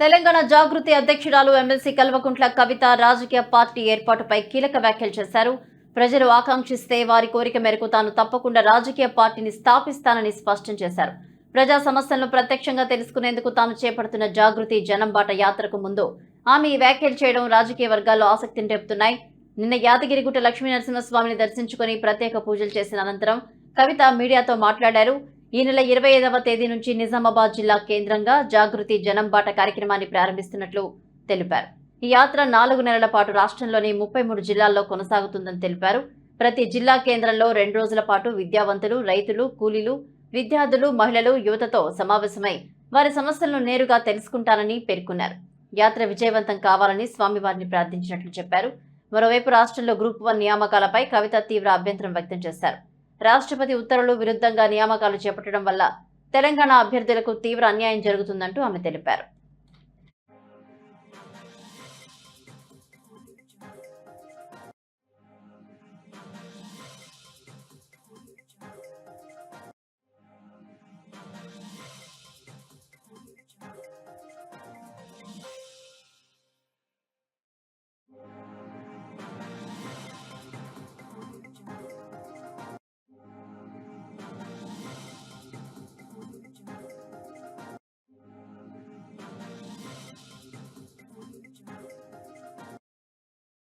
తెలంగాణ జాగృతి అధ్యక్షురాలు ఎమ్మెల్సీ కల్వకుంట్ల కవిత రాజకీయ పార్టీ ఏర్పాటుపై కీలక వ్యాఖ్యలు చేశారు. ప్రజలు ఆకాంక్షిస్తే వారి కోరిక మేరకు తాను తప్పకుండా రాజకీయ పార్టీని స్థాపిస్తానని స్పష్టం చేశారు. ప్రజా సమస్యలను ప్రత్యక్షంగా తెలుసుకునేందుకు తాను చేపడుతున్న జాగృతి జనం బాట యాత్రకు ముందు ఆమె ఈ వ్యాఖ్యలు చేయడం రాజకీయ వర్గాల్లో ఆసక్తిని రేపుతున్నాయి. నిన్న యాదగిరిగుట్ట లక్ష్మీ నరసింహస్వామిని దర్శించుకుని ప్రత్యేక పూజలు చేసిన అనంతరం కవిత మీడియాతో మాట్లాడారు. ఈ నెల ఇరవై ఐదవ తేదీ నుంచి నిజామాబాద్ జిల్లా కేంద్రంగా జాగృతి జనంబాట కార్యక్రమాన్ని ప్రారంభిస్తున్నట్లు తెలిపారు. ఈ యాత్ర నాలుగు నెలల పాటు రాష్ట్రంలోని ముప్పై మూడు జిల్లాల్లో కొనసాగుతుందని తెలిపారు. ప్రతి జిల్లా కేంద్రంలో రెండు రోజుల పాటు విద్యావంతులు రైతులు కూలీలు విద్యార్థులు మహిళలు యువతతో సమావేశమై వారి సమస్యలను నేరుగా తెలుసుకుంటానని పేర్కొన్నారు. యాత్ర విజయవంతం కావాలని స్వామివారిని ప్రార్థించినట్లు చెప్పారు. మరోవైపు రాష్ట్రంలో గ్రూప్ వన్ నియామకాలపై కవిత తీవ్ర అభ్యంతరం వ్యక్తం చేశారు. రాష్ట్రపతి ఉత్తర్వులు విరుద్ధంగా నియామకాలు చేపట్టడం వల్ల తెలంగాణ అభ్యర్థులకు తీవ్ర అన్యాయం జరుగుతుందంటూ ఆమె తెలిపారు.